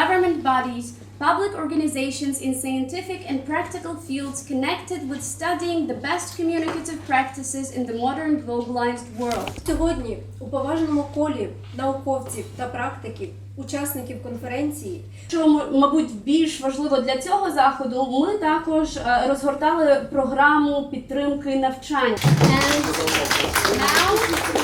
government bodies, public organizations in scientific and practical fields connected with studying the best communicative practices in the modern globalized world. Сьогодні у поважному колі науковців та практиків, учасників конференції, Що м- мабуть більш важливо для цього заходу, ми також е, розгортали програму підтримки навчання. And now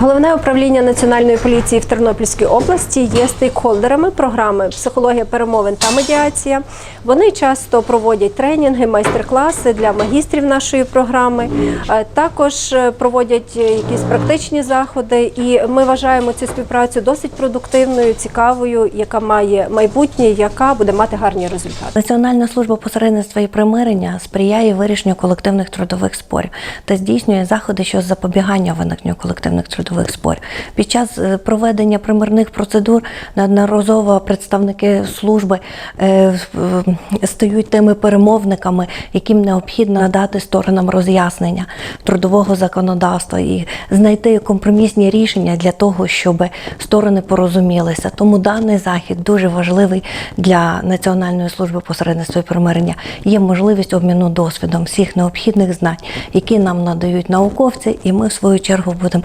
Головне управління національної поліції в Тернопільській області є стейкхолдерами програми Психологія перемовин та медіація. Вони часто проводять тренінги, майстер-класи для магістрів нашої програми. Е, Також е, проводять е, якісь практичні заходи, і ми вважаємо цю співпрацю досить продуктивною, цікавою, яка має майбутнє, яка буде мати гарні результати. Національна служба посередництва і примирення сприяє вирішенню колективних трудових спорів та здійснює заходи щодо запобігання виникненню колективних трудових спорів. Під час е, проведення примирних процедур неодноразово представники служби е, стають тими перемовниками, яким необхідно надати сторонам роз'яснення трудового законодавства і знайти компромісні рішення для того, щоб сторони порозумілися. Тому даний захід дуже важливий для Національної служби посередництва і примирення. Є можливість обміну досвідом всіх необхідних знань, які нам надають науковці, і ми в свою чергу будемо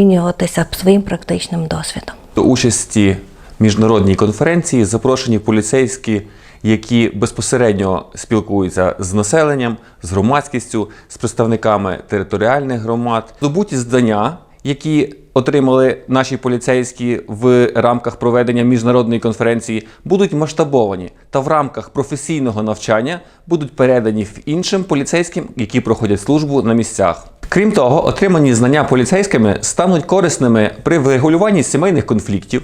обмінюватися своїм практичним досвідом. До участі в міжнародній конференції запрошені поліцейські, які безпосередньо спілкуються з населенням, з громадськістю, з представниками територіальних громад. Здобуті здання, які отримали наші поліцейські в рамках проведення міжнародної конференції, будуть масштабовані та в рамках професійного навчання будуть передані іншим поліцейським, які проходять службу на місцях. Крім того, отримані знання поліцейськими стануть корисними при врегулюванні сімейних конфліктів,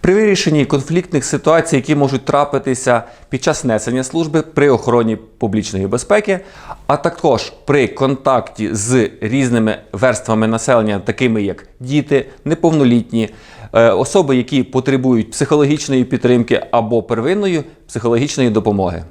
при вирішенні конфліктних ситуацій, які можуть трапитися під час несення служби при охороні публічної безпеки, а також при контакті з різними верствами населення, такими як діти, неповнолітні, е, особи, які потребують психологічної підтримки або первинної психологічної допомоги.